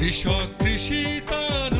কৃষক কৃষি তার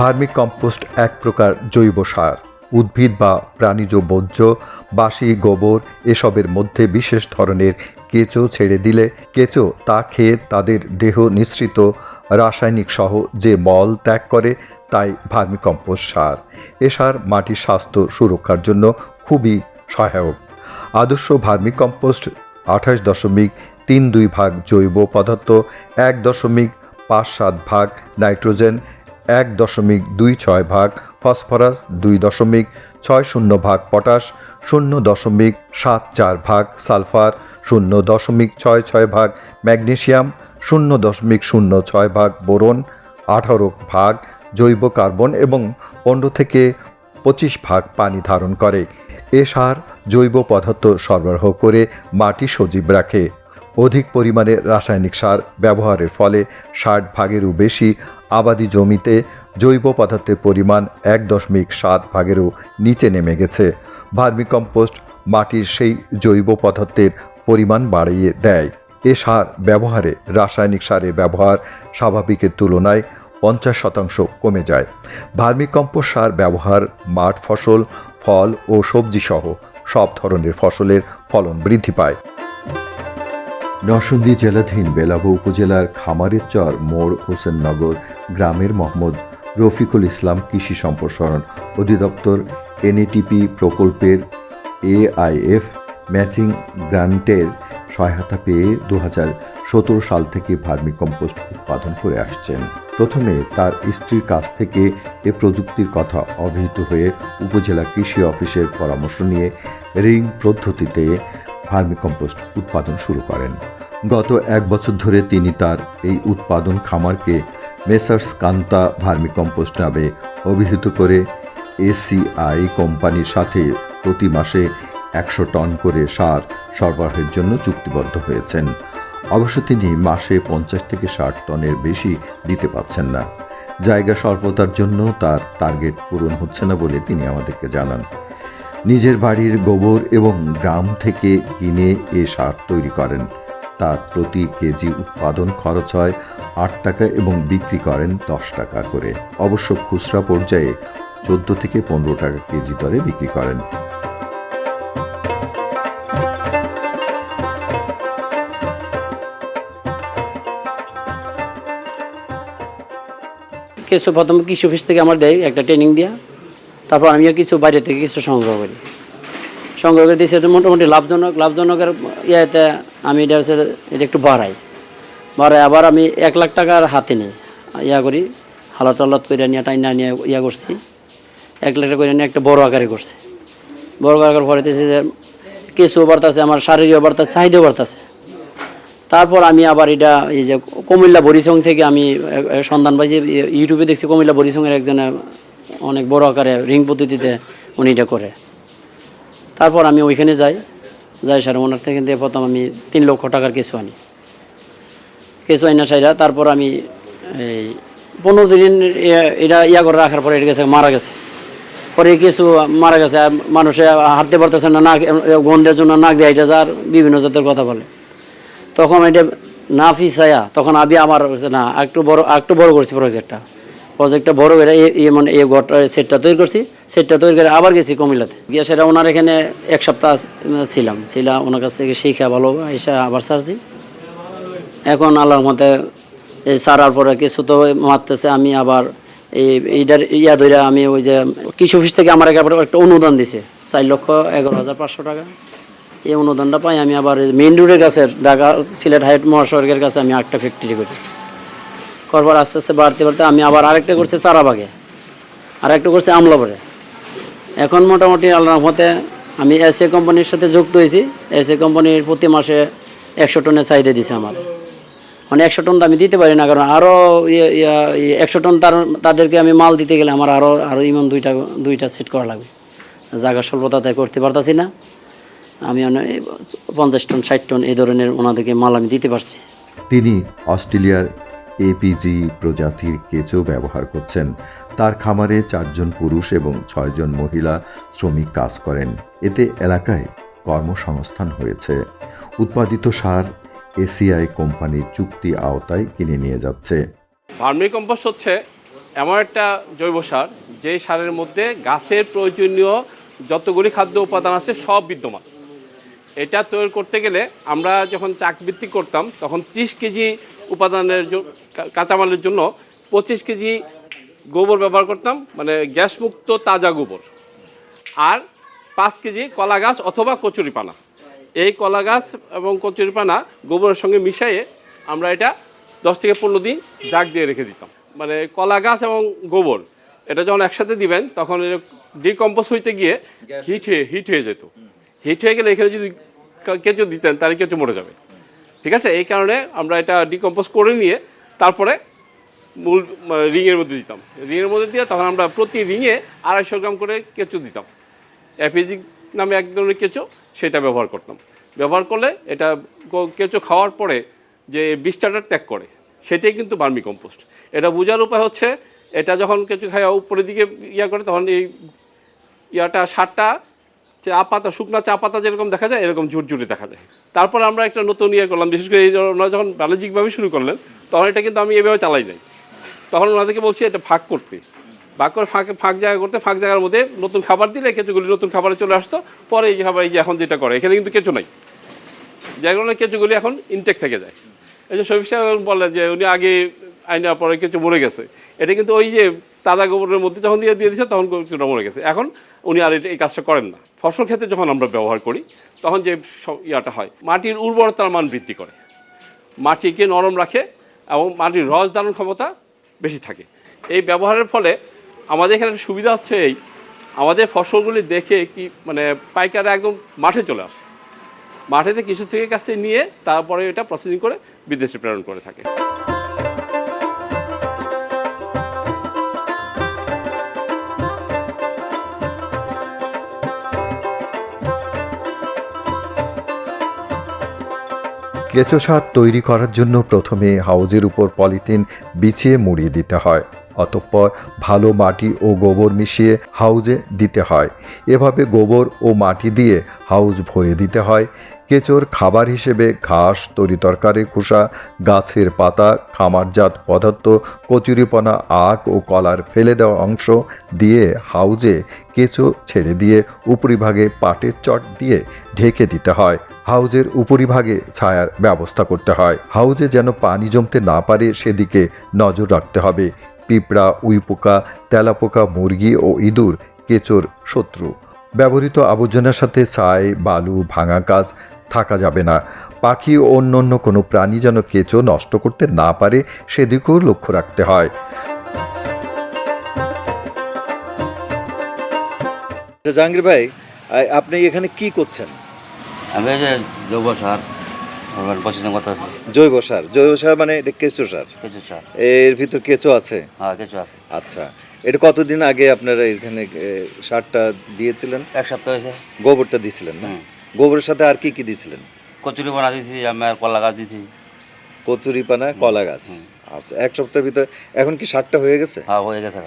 ভার্মি কম্পোস্ট এক প্রকার জৈব সার। উদ্ভিদ বা প্রাণীজ বর্জ্য, বাসি, গোবর এসবের মধ্যে বিশেষ ধরনের কেঁচো ছেড়ে দিলে কেঁচো তা খেয়ে তাদের দেহ নিঃসৃত। রাসায়নিক সহ যে মল ত্যাগ করে, তাই ভার্মি কম্পোস্ট সার। এ সার মাটির স্বাস্থ্য সুরক্ষার জন্য খুবই সহায়ক। আদর্শ ভার্মি কম্পোস্ট আঠাশ দশমিক তিন দুই ভাগ জৈব পদার্থ, এক দশমিক পাঁচ সাত ভাগ নাইট্রোজেন এক দশমিক দুই ছয় ভাগ ফসফরাস, দুই দশমিক ছয় শূন্য ভাগ পটাশ, শূন্য দশমিক সাত চার ভাগ সালফার, শূন্য দশমিক ছয় ছয় ভাগ ম্যাগনেশিয়াম, শূন্য দশমিক শূন্য ছয় ভাগ বোরন, আঠারো ভাগ জৈব কার্বন এবং পনেরো থেকে পঁচিশ ভাগ পানি ধারণ করে। এ সার জৈব পদার্থ সরবরাহ করে মাটি সজীব রাখে। অধিক পরিমাণে রাসায়নিক সার ব্যবহারের ফলে ষাট ভাগেরও বেশি আবাদি জমিতে জৈব পদার্থের পরিমাণ এক দশমিক সাত ভাগেরও নিচে নেমে গেছে। ভার্মিকম্পোস্ট মাটির সেই জৈব পদার্থের পরিমাণ বাড়িয়ে দেয়। এ সার ব্যবহারে রাসায়নিক সারের ব্যবহার স্বাভাবিকের তুলনায় পঞ্চাশ শতাংশ কমে যায়। ভার্মিকম্পোস্ট সার ব্যবহার মাঠ ফসল, ফল ও সবজি সহ সব ধরনের ফসলের ফলন বৃদ্ধি পায়। নরসিংদী জেলাধীন বেলাবো উপজেলার খামারের চর মোড় হোসেননগর গ্রামের মোহাম্মদ রফিকুল ইসলাম কৃষি সম্প্রসারণ অধিদপ্তর, এনএটিপি প্রকল্পের এআইএফ ম্যাচিং গ্রান্টের সহায়তা পেয়ে দু সতেরো সাল থেকে ভার্মি কম্পোস্ট উৎপাদন করে আসছেন। প্রথমে তার স্ত্রীর কাছ থেকে এ প্রযুক্তির কথা অভিহিত হয়ে উপজেলা কৃষি অফিসের পরামর্শ নিয়ে রিং পদ্ধতিতে ভার্মিকম্পোস্ট উৎপাদন শুরু করেন। গত এক বছর ধরে তিনি তার এই উৎপাদন খামারকে মেসার্স কান্তা ভার্মিকম্পোস্ট নামে অভিহিত করে এসিআই কোম্পানির সাথে প্রতি মাসে একশো টন করে সার সরবরাহের জন্য চুক্তিবদ্ধ হয়েছেন। অবশ্য তিনি মাসে পঞ্চাশ থেকে ষাট টনের বেশি দিতে পারছেন না। জায়গা স্বল্পতার জন্য তার টার্গেট পূরণ হচ্ছে না বলে তিনি আমাদেরকে জানান। নিজের বাড়ির গোবর এবং গ্রাম থেকে কিনে এ সার তৈরি করেন। তার প্রতি কেজি উৎপাদন খরচ হয় আট টাকা এবং বিক্রি করেন দশ টাকা করে। অবশ্য খুচরা পর্যায়ে চোদ্দ থেকে পনেরো টাকা কেজি দরে বিক্রি করেন। কিছু প্রথম কৃষি অফিস থেকে আমার দেয় একটা ট্রেনিং দেওয়া তারপর আমিও কিছু বাইরে থেকে কিছু সংগ্রহ করি। সংগ্রহ করে দিয়েছি, এটা মোটামুটি লাভজনক লাভজনকের ইয়েতে আমি এটা হচ্ছে এটা একটু বাড়াই। বাড়াই আবার আমি এক লাখ টাকার হাতে নিই। ইয়া করি, হালত টালত করে নিয়ে, টাইনা নিয়ে ইয়া করছি। এক লাখ টাকা করে নিয়ে একটা বড় আকারে করছি। বড় আকার পরে দিয়েছি যে কিছু বাড়তেছে আমার শারীরিক বাড়তেছে চাহিদাও বাড়তেছে তারপর আমি আবার এটা এই যে কুমিল্লা বরিসং থেকে আমি সন্ধান পাইছি, ইউটিউবে দেখছি কুমিল্লা বরিসংয়ের একজনে অনেক বড় আকারে রিং পদ্ধতিতে উনি এটা করে। তারপর আমি ওইখানে যাই যাই স্যার ওনার থেকে দিয়ে প্রথম আমি তিন লক্ষ টাকার কিছু আনি। কিছু আইনা সাইরা তারপর আমি এই পনেরো দিন এটা ইয়া করে রাখার পরে এটা গেছে, মারা গেছে। পরে কিছু মারা গেছে মানুষে হাঁটতে পারতেছে না, নাক গন্ধের জন্য নাক দেয় এটা যার বিভিন্ন জাতের কথা বলে। তখন এটা না ফিসায়া, তখন আমি আমার না, একটু বড় একটু বড় করছি প্রজেক্টটা প্রজেক্টটা বড় করে মানে এ ঘরটা সেটটা তৈরি করছি। সেটটা তৈরি করে আবার গেছি কুমিল্লাতে। গিয়ে সেটা ওনার এখানে এক সপ্তাহ ছিলাম। ছিলাম ওনার কাছ থেকে শিখা ভালো, এসে আবার ছাড়ছি। এখন আল্লাহর মতে এই সারার পরে কিছু তো মারতেছে, আমি আবার এই এইটার ইয়া ধরে আমি ওই যে কৃষি অফিস থেকে আমার একবার একটা অনুদান দিছে। চার লক্ষ এগারো হাজার পাঁচশো টাকা। এই অনুদানটা পাই আমি আবার মেইন রোডের কাছে, ঢাকা সিলেট হাইট মহাসড়কের কাছে আমি একটা ফ্যাক্টরি করি। করবার আস্তে আস্তে বাড়তে বাড়তে আমি আবার আরেকটা করছি চারাবাগে। আর একটা করছি আমলাপরে। এখন মোটামুটি আল্লাহর রহমতে আমি এসএ কোম্পানির সাথে যুক্ত হয়েছি। এসএ কোম্পানির প্রতি মাসে একশো টনের চাহিদা দিছে আমার। মানে একশো টন তো আমি দিতে পারি না, কারণ আরও একশো টন তার, তাদেরকে আমি মাল দিতে গেলে আমার আরও আরও ইমন দুইটা দুইটা সেট করা লাগবে। জায়গা স্বল্পতা তাই করতে পারতাছি না। আমি পঞ্চাশ টন, ষাট টন এই ধরনের ওনাদেরকে মাল আমি দিতে পারছি। তিনি অস্ট্রেলিয়ার এপিজি প্রজাতির কেঁচো ব্যবহার করছেন। তার খামারে চারজন পুরুষ এবং ছয়জন মহিলা শ্রমিক কাজ করেন। এতে এলাকায় কর্মসংস্থান হয়েছে। উৎপাদিত সার এসিআই কোম্পানির চুক্তি আওতায় কিনে নিয়ে যাচ্ছে। ভার্মি কম্পোস্ট হচ্ছে এমন একটা জৈব সার যে সারের মধ্যে গাছের প্রয়োজনীয় যতগুলি খাদ্য উপাদান আছে সব বিদ্যমান। এটা তৈরি করতে গেলে আমরা যখন চাকবৃত্তি করতাম, তখন ত্রিশ কেজি উপাদানের কাঁচামালের জন্য পঁচিশ কেজি গোবর ব্যবহার করতাম মানে গ্যাসমুক্ত তাজা গোবর। আর পাঁচ কেজি কলা গাছ অথবা কচুরিপানা এই কলা গাছ এবং কচুরিপানা গোবরের সঙ্গে মিশিয়ে আমরা এটা দশ থেকে পনেরো দিন জাগ দিয়ে রেখে দিতাম। মানে কলা গাছ এবং গোবর এটা যখন একসাথে দিবেন তখন ডিকম্পোজ হইতে গিয়ে হিট হয়ে হিট হয়ে যেত। হিট হয়ে গেলে এখানে যদি কেঁচো দিতেন তাহলে কেঁচো মরে যাবে। ঠিক আছে? এই কারণে আমরা এটা ডিকম্পোজ করে নিয়ে তারপরে মূল রিংয়ের মধ্যে দিতাম। রিংয়ের মধ্যে দিয়ে তখন আমরা প্রতি রিংয়ে আড়াইশো গ্রাম করে কেঁচো দিতাম। অ্যাপিজি নামে এক ধরনের কেঁচো, সেটা ব্যবহার করতাম। ব্যবহার করলে এটা কেঁচো খাওয়ার পরে যে বিষ্ঠাটা ত্যাগ করে, সেটাই কিন্তু বার্মি কম্পোস্ট এটা বোঝার উপায় হচ্ছে, এটা যখন কেঁচো খাওয়া উপরের দিকে ইয়া করে, তখন এই ইয়াটা, সারটা চা পাতা শুকনা চা পাতা যেরকম দেখা যায়, এরকম ঝুরঝুরে দেখা যায়। তারপর আমরা একটা নতুন ইয়ে করলাম, বিশেষ করে এই ওনারা যখন বাণিজ্যিকভাবে শুরু করলেন, তখন এটা কিন্তু আমি এভাবে চালাই নাই। তখন ওনাদেরকে বলছি, এটা ফাঁক করতে। ভাগ করে ফাঁক ফাঁক জায়গা করতে, ফাঁক জায়গার মধ্যে নতুন খাবার দিলে কেঁচুগুলি নতুন খাবারে চলে আসতো। পরে এই খাবার, এই যে এখন যেটা করে, এখানে কিন্তু কেঁচো নাই। যার কারণে কেঁচোগুলি এখন ইনটেক থেকে যায়। এই যে শফিক সাহেব বললেন যে, উনি আগে আইনা পরে কেঁচো মরে গেছে। এটা কিন্তু ওই যে তাজা গোবরের মধ্যে যখন দিয়ে দিয়ে দিয়েছে, তখন কেঁচোটা মরে গেছে। এখন উনি আর এই কাজটা করেন না। ফসল ক্ষেত্রে যখন আমরা ব্যবহার করি, তখন যে ইয়াটা হয়, মাটির উর্বরতার মান বৃদ্ধি করে। মাটিকে নরম রাখে এবং মাটির রস ধারণ ক্ষমতা বেশি থাকে। এই ব্যবহারের ফলে আমাদের এখানে সুবিধা হচ্ছে এই, আমাদের ফসলগুলি দেখে কি মানে পাইকাররা একদম মাঠে চলে আসে। মাঠেতে কৃষক থেকে কাছ থেকে নিয়ে তারপরে এটা প্রসেসিং করে বিদেশে প্রেরণ করে থাকে। কেঁচো সার তৈরি করার জন্য প্রথমে হাউজের উপর পলিথিন বিছিয়ে মুড়িয়ে দিতে হয়। অতঃপর ভালো মাটি ও গোবর মিশিয়ে হাউজে দিতে হয়। এভাবে গোবর ও মাটি দিয়ে হাউজ ভরে দিতে হয়। কেঁচোর খাবার হিসেবে ঘাস তরিতরকারি খোসা, গাছের পাতা, খামারজাত পদার্থ, কচুরিপনা, আখ ও কলার ফেলে দেওয়া অংশ দিয়ে হাউজে কেঁচো ছেড়ে দিয়ে উপরিভাগে পাটের চট দিয়ে ঢেকে দিতে হয়। হাউজের উপরিভাগে ছায়ার ব্যবস্থা করতে হয়। হাউজে যেন পানি জমতে না পারে, সেদিকে নজর রাখতে হবে। পিঁপড়া উইপোকা তেলাপোকা মুরগি ও ইঁদুর কেঁচোর শত্রু। ব্যবহৃত আবর্জনার সাথে ছাই বালু ভাঙা কাজ থাকা যাবে না। পাখি ও অন্যান্য কোনো প্রাণী যেন কেঁচো নষ্ট করতে না পারে সেদিকেও লক্ষ্য রাখতে হয়। আচ্ছা, জাহাঙ্গীর ভাই আপনি এখানে কি করছেন? আমি যে জৈব সার প্রসেসিং করতে আছি। জৈব সার জৈব সার মানে এটা কেঁচো সার? কিছু সার। এর ভিতর কেঁচো আছে? হ্যাঁ কিছু আছে। আচ্ছা এটা কতদিন আগে আপনারা এখানে সারটা দিয়েছিলেন? এক সপ্তাহ হয়েছে। গোবরটা দিয়েছিলেন না? গোবরের সাথে আর কি কি দিয়েছিলেন কচুরি বানা দিছি আমার কলা গাছ দিছি। কচুরি পানা কলা গাছ। আচ্ছা এক সপ্তাহের ভিতরে এখন কি সারটা হয়ে গেছে? হ্যাঁ হয়ে গেছে।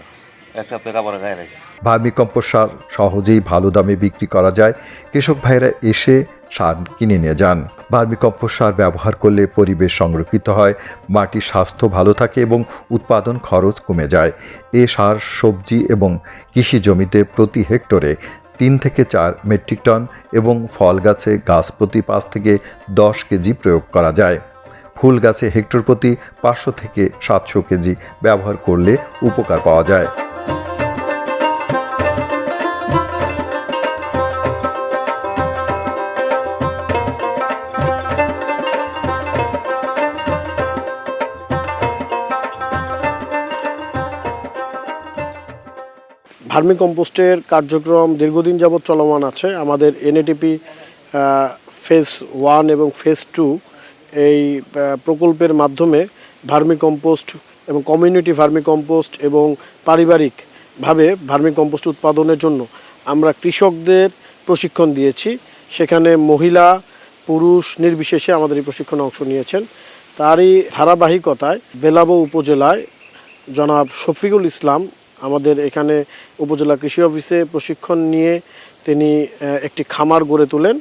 একটা পেকাপড় গায়ে রয়েছে ভার্মিকম্পোস্ট সার সহজেই ভালো দামে বিক্রি করা যায়। কৃষক ভাইরা এসে সার কিনে নিয়ে যান। ভার্মিকম্পোস্ট সার ব্যবহার করলে পরিবেশ সংরক্ষিত হয় মাটির স্বাস্থ্য ভালো থাকে এবং উৎপাদন খরচ কমে যায়। এ সার সবজি এবং কৃষি জমিতে প্রতি হেক্টরে তিন থেকে চার মেট্রিক টন এবং ফল গাছে গাছ প্রতি পাঁচ থেকে দশ কেজি প্রয়োগ করা যায়। ফুল গাছে হেক্টর প্রতি পাঁচশো থেকে সাতশো কেজি ব্যবহার করলে উপকার পাওয়া যায়। ভার্মি কম্পোস্টের কার্যক্রম দীর্ঘদিন যাবৎ চলমান আছে। আমাদের এনএটিপি ফেজ ওয়ান এবং ফেজ টু এই প্রকল্পের মাধ্যমে ভার্মি কম্পোস্ট এবং কমিউনিটি ভার্মি কম্পোস্ট এবং পারিবারিকভাবে ভার্মি কম্পোস্ট উৎপাদনের জন্য আমরা কৃষকদের প্রশিক্ষণ দিয়েছি। সেখানে মহিলা, পুরুষ নির্বিশেষে আমাদের এই প্রশিক্ষণে অংশ নিয়েছেন। তারই ধারাবাহিকতায় বেলাবো উপজেলায় জনাব শফিকুল ইসলাম আমাদের এখানে উপজেলা কৃষি অফিসে প্রশিক্ষণ নিয়ে তিনি একটি খামার গড়ে তোলেন।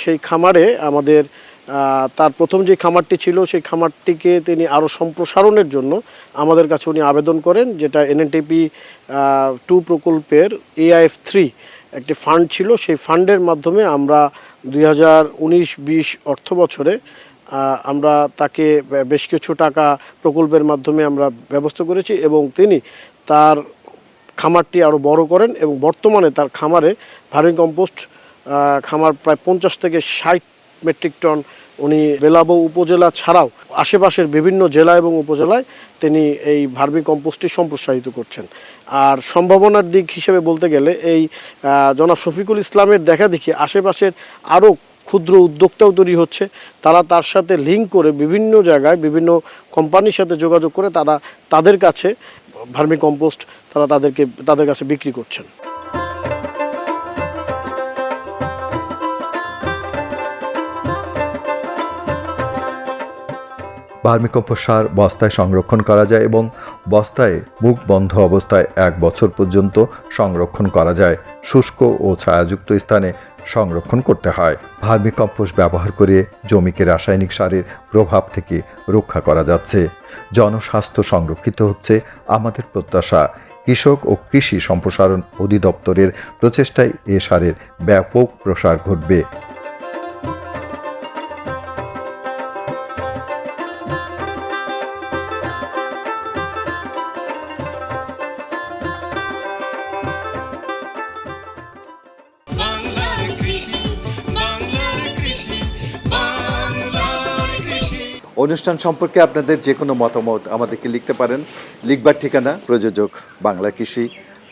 সেই খামারে আমাদের তার প্রথম যে খামারটি ছিল, সেই খামারটিকে তিনি আরও সম্প্রসারণের জন্য আমাদের কাছে উনি আবেদন করেন, যেটা এনএনটিপি টু প্রকল্পের এআইএফ থ্রি একটি ফান্ড ছিল। সেই ফান্ডের মাধ্যমে আমরা দুই হাজার উনিশ বিশ অর্থ বছরে আমরা তাকে বেশ কিছু টাকা প্রকল্পের মাধ্যমে আমরা ব্যবস্থা করেছি এবং তিনি তার খামারটি আরও বড় করেন এবং বর্তমানে তার খামারে ভার্মি কম্পোস্ট খামার প্রায় পঞ্চাশ থেকে ষাট মেট্রিক টন উনি বেলাবো উপজেলা ছাড়াও আশেপাশের বিভিন্ন জেলা এবং উপজেলায় তিনি এই ভার্মি কম্পোস্টটি সম্প্রসারিত করছেন। আর সম্ভাবনার দিক হিসেবে বলতে গেলে এই জনাব শফিকুল ইসলামের দেখা দেখি আশেপাশের আরও ক্ষুদ্র উদ্যোক্তাও তৈরি হচ্ছে। তারা তার সাথে লিঙ্ক করে বিভিন্ন জায়গায়, বিভিন্ন কোম্পানির সাথে যোগাযোগ করে তারা তাদের কাছে ভার্মি কম্পোস্ট তারা তাদেরকে, তাদের কাছে বিক্রি করছেন। ভার্মিকম্পোস্ট সার বস্তায় সংরক্ষণ করা যায় এবং বস্তায় মুখ বন্ধ অবস্থায় এক বছর পর্যন্ত সংরক্ষণ করা যায়। শুষ্ক ও ছায়াযুক্ত স্থানে সংরক্ষণ করতে হয়। ভার্মি কম্পোস্ট ব্যবহার করে জমিকে রাসায়নিক সারের প্রভাব থেকে রক্ষা করা যাচ্ছে। জনস্বাস্থ্য সংরক্ষিত হচ্ছে আমাদের প্রত্যাশা। কৃষক ও কৃষি সম্প্রসারণ অধিদপ্তরের প্রচেষ্টায় এ সারের ব্যাপক প্রসার ঘটবে। অনুষ্ঠান সম্পর্কে আপনাদের যে কোনো মতামত আমাদেরকে লিখতে পারেন। লিখবার ঠিকানা, প্রযোজক বাংলা কৃষি,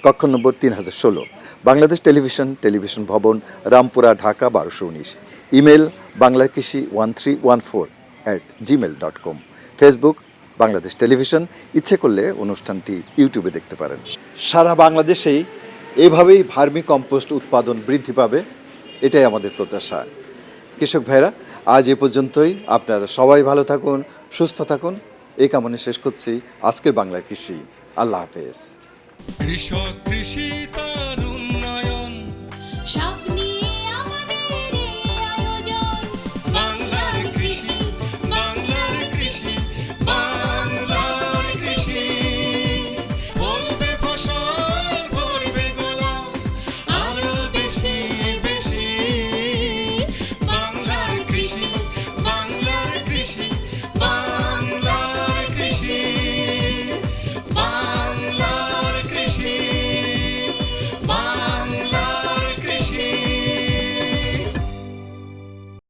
কক্ষ নম্বর তিন হাজার ষোলো। বাংলাদেশ টেলিভিশন টেলিভিশন ভবন, রামপুরা, ঢাকা, বারোশো উনিশ। ইমেল বাংলা কৃষি one three one four at Gmail dot com. Facebook, Bangladesh television, ইচ্ছে করলে অনুষ্ঠানটি ইউটিউবে দেখতে পারেন। সারা বাংলাদেশেই এভাবেই ভার্মি কম্পোস্ট উৎপাদন বৃদ্ধি পাবে, এটাই আমাদের প্রত্যাশা। কৃষক ভাইরা আজ এ পর্যন্তই। আপনারা সবাই ভালো থাকুন, সুস্থ থাকুন। এ কামনে শেষ করছি। আজকের বাংলা কৃষি। আল্লাহ হাফেজ। কৃষক কৃষি